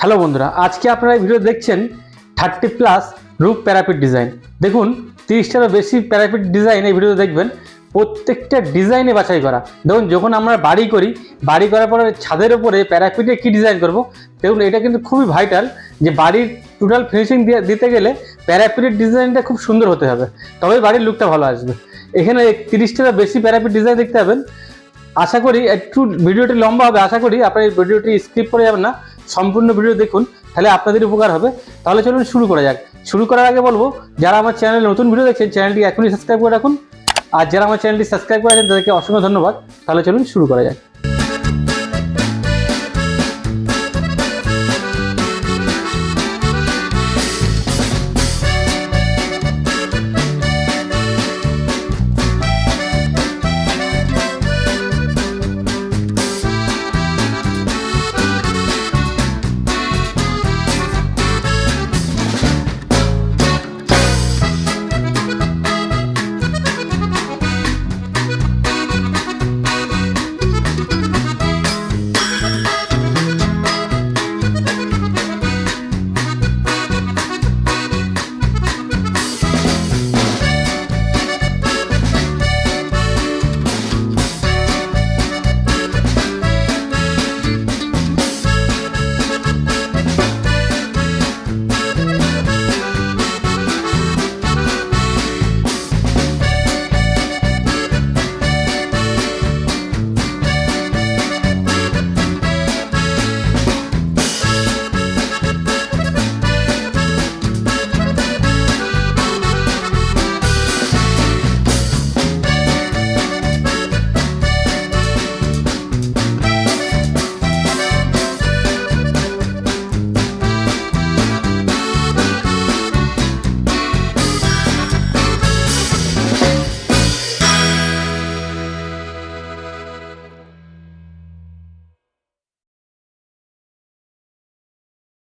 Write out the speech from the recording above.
Hello বন্ধুরা, আজকে আপনারা এই ভিডিও দেখছেন thirty plus roof parapet design. দেখুন, তিরিশটারও বেশি প্যারাপিট ডিজাইন এই ভিডিওতে দেখবেন। প্রত্যেকটা ডিজাইনে বাছাই করা। দেখুন, যখন আমরা বাড়ি করি, বাড়ি করার পরে ছাদের উপরে প্যারাপিটে কী ডিজাইন করব? দেখুন, এটা কিন্তু খুবই ভাইটাল যে বাড়ির টোটাল ফিনিশিং দিতে গেলে প্যারাপিটের ডিজাইনটা খুব সুন্দর হতে হবে। তবেই বাড়ির লুকটা ভালো আসবে। এখানে তিরিশটারও বেশি প্যারাপিট ডিজাইন দেখতে পাবেন। আশা করি, একটু ভিডিওটি লম্বা হবে, আশা করি আপনার ভিডিওটি স্কিপ করে যাবেন না। সম্পূর্ণ ভিডিও দেখুন, তাহলে আপনাদের উপকার হবে। তাহলে চলুন শুরু করা যাক। শুরু করার আগে বলব, যারা আমার চ্যানেলে নতুন ভিডিও দেখছেন, চ্যানেলটি এখনই সাবস্ক্রাইব করে রাখুন। আর যারা আমার চ্যানেলটি সাবস্ক্রাইব করেছেন, তাদেরকে অসংখ্য ধন্যবাদ। তাহলে চলুন শুরু করা যাক।